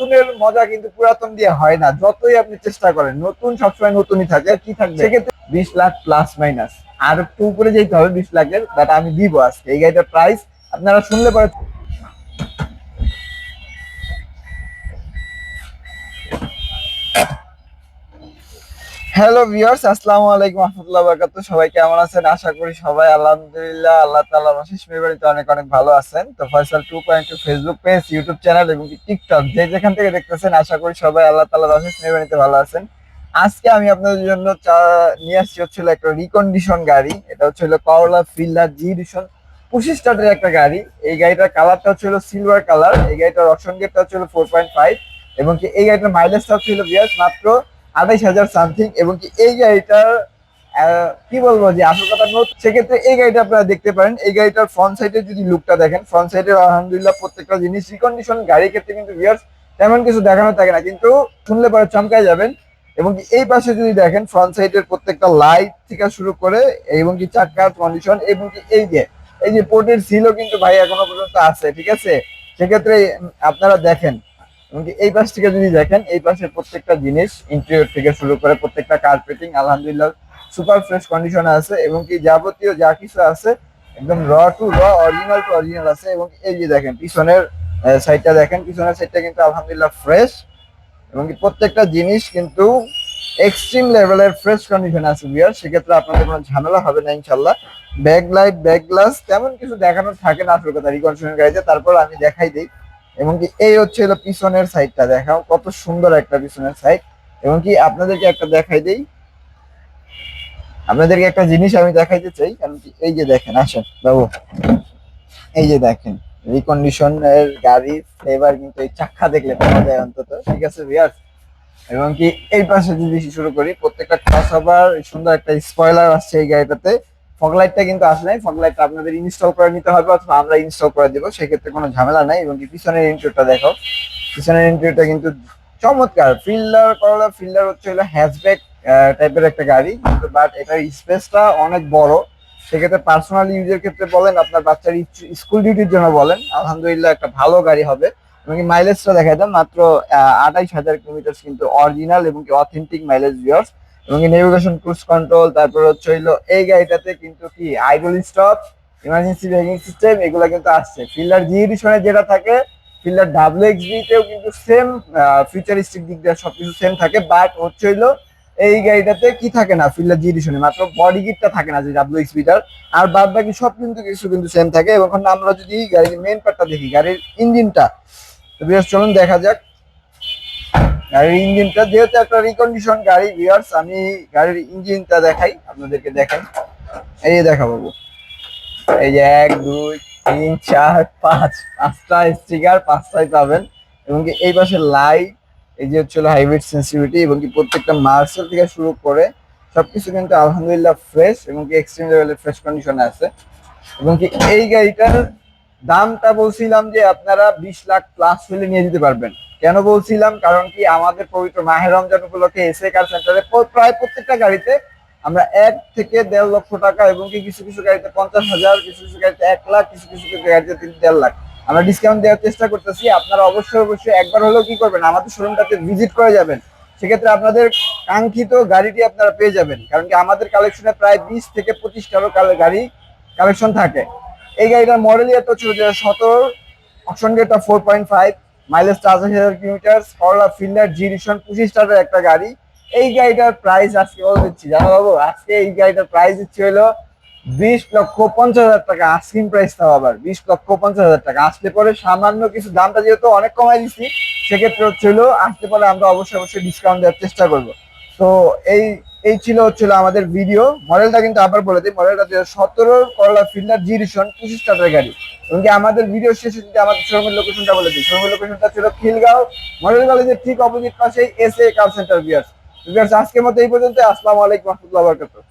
নতুনের মজা কিন্তু পুরাতন দিয়ে হয় না, যতই আপনি চেষ্টা করেন, নতুন সবসময় নতুনই থাকে কি থাকবে? সেক্ষেত্রে বিশ লাখ প্লাস মাইনাস আর একটু উপরে যেতে হবে বিশ লাখের বাট আমি দিব আজকে। এই গাড়িটার প্রাইস আপনারা শুনলে পরে হ্যালো ভিউয়ার্স আসসালামু আলাইকুম রহমতুল্লাহ বরকাত সবাই কেমন আছেন? আশা করি সবাই আলহামদুলিল্লাহ, আল্লাহ তাআলার অশেষ মেহরবানিতে অনেক অনেক ভালো আছেন। তো Faisal two point two Facebook page YouTube channel এবং টিকটক যে যেখান থেকে দেখতেছেন, আশা করি সবাই আল্লাহ তাআলার অশেষ মেহরবানিতে ভালো আছেন। আজকে আমি আপনাদের জন্য চা- নিয়ে আসছি হচ্ছিল একটা রিকন্ডিশন গাড়ি। এটা হচ্ছিল করলা ফিল্ডার জি এডিশন পঁচিশ স্টার্টের একটা গাড়ি। এই গাড়িটার কালারটা হচ্ছিল সিলভার কালার এই গাড়িটার অপশন গেটটা হচ্ছিল ফোর পয়েন্ট ফাইভ এবং এই গাড়িটার মাইলেজটা হচ্ছিল বিয়াস মাত্র আঠাইশ হাজার সামথিং এবং কি এই গাড়িটার কি বলব যে আসল কথা নোট সেক্ষেত্রে এই গাড়িটা আপনারা দেখতে পারেন। এই গাড়িটার ফ্রন্ট সাইডে যদি লুকটা দেখেন ফ্রন্ট সাইডে আলহামদুলিল্লাহ প্রত্যেকটা জিনিস রিকন্ডিশন গাড়ির ক্ষেত্রে কিন্তু ভিয়ার্স তেমন কিছু দেখানো থাকে না, কিন্তু শুনলে পরে চমকায় যাবেন। এবং কি এই পাশে যদি দেখেন ফ্রন্ট সাইডের প্রত্যেকটা লাইট থেকে শুরু করে এবং কি চাকার কন্ডিশন এবং কি এই যে এই যে পোর্টের সিলও কিন্তু ভাই এখনও পর্যন্ত আছে, ঠিক আছে? সেক্ষেত্রে আপনারা দেখেন। এই পাশ থেকে যদি দেখেন, এই পাশে প্রত্যেকটা জিনিস ইন্টেরিয়র থেকে শুরু করে প্রত্যেকটা কার্পেটিং আলহামদুলিল্লাহ সুপার ফ্রেশ কন্ডিশনে আছে এবং কি যাবতীয় যা কিছু আছে, একদম র টু র অরিজিনাল টু অরিজিনাল আছে। এবং এই যে দেখেন, পিছনের সাইডটা দেখেন, পিছনের সাইডটা কিন্তু আলহামদুলিল্লাহ ফ্রেশ এবং কি প্রত্যেকটা জিনিস কিন্তু এক্সট্রিম লেভেলের ফ্রেশ কন্ডিশন আছে বিয়ার সেক্ষেত্রে আপনাদের কোনো ঝামেলা হবে না ইনশাল্লাহ ব্যাক লাইট ব্যাক গ্লাস তেমন কিছু দেখানোর থাকে না আসল কথা রিকন্ডিশনের গাড়িতে। তারপর আমি দেখাই দিই। এবং কি এই হচ্ছে হলো পিছনের সাইডটা দেখাও কত সুন্দর একটা পিছনের সাইড এবং কি আপনাদেরকে একটা দেখাই দেই। আপনাদেরকে একটা জিনিস আমি দেখাইতে চাই, কারণ কি এই যে দেখেন, আসেন বাবু। এই যে দেখেন রিকন্ডিশনের গাড়ি ফ্লেভার কিন্তু এই চাক্কা দেখলে পাওয়া যায় অন্তত, ঠিক আছে ভিয়ার্স এবং কি এই পাশে যদি শুরু করি, প্রত্যেকটা ক্রস সুন্দর একটা স্পয়লার আসছে এই গাড়িটাতে। ফগ লাইটটা কিন্তু আসে নাই। ফগ লাইটটা আপনাদের ইনস্টল করে নিতে হবে অথবা আমরা ইনস্টল করে দেবো। সেক্ষেত্রে কোনো ঝামেলা নাই এবং পিছনের ইন্টারটা দেখো। পিছনের ইন্টারটা কিন্তু চমৎকার। ফিল্ডার করলা ফিল্ডার হচ্ছে হলো হ্যাচব্যাক টাইপের একটা গাড়ি। কিন্তু বাট এটার স্পেসটা অনেক বড়। সেক্ষেত্রে পার্সোনাল ইউজের ক্ষেত্রে বলেন, আপনার বাচ্চার স্কুল ডিউটির জন্য বলেন, আলহামদুলিল্লাহ একটা ভালো গাড়ি হবে। এবং মাইলেজটা দেখা দেন? মাত্র আঠাইশ হাজার কিলোমিটার কিন্তু অরিজিনাল এবং অথেন্টিক মাইলেজ ভিউয়ার্স এবং নেভিগেশন ক্রুজ কন্ট্রোল তারপর হচ্ছে হইল এই গাড়িটাতে কিন্তু কি idle stop emergency braking system এগুলো কিন্তু আসছে। ফিল্ডার জি এডিশনে যেটা থাকে ফিল্ডার ডাব্লিউ এক্স তেও কিন্তু সেম ফিউচারিস্টিক দিক দিয়ে সবকিছু সেম থাকে বাট হচ্ছে হইল এই গাড়িটাতে কি থাকে না ফিল্ডার জি এডিশনে মাত্র বডি কিটটা থাকে না যে ডাব্লিউ এক্স বিটার আর বাদ বাকি সব কিন্তু কিছু কিন্তু সেম থাকে, এবং আমরা যদি গাড়ির মেন পার্টটা দেখি, গাড়ির ইঞ্জিনটা তো বিয়ার্স চলুন দেখা যাক। গাড়ির ইঞ্জিনটা যেহেতু একটা রিকন্ডিশন গাড়ি বিয়ার্স আমি গাড়ির ইঞ্জিনটা দেখাই, আপনাদেরকে দেখাই। এই যে দেখা বাবু এই যে এক, দুই, তিন, চার, পাঁচ, পাঁচটা স্টিকার পাঁচটাই পাবেন। এবং কি এই পাশে লাইট এই যে হচ্ছে হাইব্রিড সেন্সিটিভিটি এবং কি প্রত্যেকটা মার্সেল থেকে শুরু করে সবকিছু কিন্তু আলহামদুলিল্লাহ ফ্রেশ এবং কি এক্সট্রিম লেভেলের ফ্রেশ কন্ডিশনে আছে। এবং কি এই গাড়িটার দামটা বলছিলাম যে আপনারা বিশ লাখ প্লাস হলে নিয়ে যেতে পারবেন। কেন বলছিলাম? কারণ কি আমাদের পবিত্র মাহের রমজান উপলক্ষে এসএ কার সেন্টারে প্রায় প্রত্যেকটা গাড়িতে আমরা এক থেকে দেড় লক্ষ টাকা এবং কি কিছু কিছু গাড়িতে পঞ্চাশ হাজার, কিছু কিছু গাড়িতে এক লাখ, কিছু কিছু গাড়িতে তিন দেড় লাখ। আমরা ডিসকাউন্ট দেওয়ার চেষ্টা করতেছি। আপনারা অবশ্যই অবশ্যই একবার হলেও কি করবেন? আমাদের শোরুমটাতে ভিজিট করে যাবেন। সেক্ষেত্রে আপনাদের কাঙ্ক্ষিত গাড়িটি আপনারা পেয়ে যাবেন। কারণ কি আমাদের কালেকশনে প্রায় বিশ থেকে পঁচিশটারও গাড়ি কালেকশন থাকে। এই গাড়িটার মডেল হচ্ছে দু হাজার সতেরো অপশন গেটটা ফোর পয়েন্ট ফাইভ মাইলেজ চারশো হাজার কিলোমিটার করলা ফিল্ডার জি রিশন পঁচিশ টাকার একটা গাড়ি। এই গাড়িটার প্রাইস আজকে বলে দিচ্ছি, জানো বাবু? আজকে এই গাড়িটার প্রাইস দিচ্ছি হলো বিশ লক্ষ পঞ্চাশ হাজার টাকা আস্কিং প্রাইস তাও আবার, বিশ লক্ষ পঞ্চাশ হাজার টাকা। আসলে পরে সামান্য কিছু দামটা যেহেতু অনেক কমাই দিচ্ছি, সেক্ষেত্রে হচ্ছে হলো, আসলে পরে আমরা অবশ্যই অবশ্যই ডিসকাউন্ট দেওয়ার চেষ্টা করব। তো এই এই ছিল হচ্ছিল আমাদের ভিডিও মডেলটা কিন্তু আবার বলে দিই মডেলটা দু সতেরো করলা ফিল্ডার জি রিশন পঁচিশ স্টার্টের গাড়ি। এবং আমাদের ভিডিও শেষে যদি আমাদের শোরুমের লোকেশনটা বলে দিই। শোরুমের লোকেশনটা ছিল খিলগাঁও। মডেল কলেজের ঠিক অপোজিট পাশেই এস এ কার সেন্টার বিয়ার্স বিয়ার্স আজকের মতো এই পর্যন্ত আসসালামু আলাইকুম, রহমতুল্লাহ বরকাতুহ।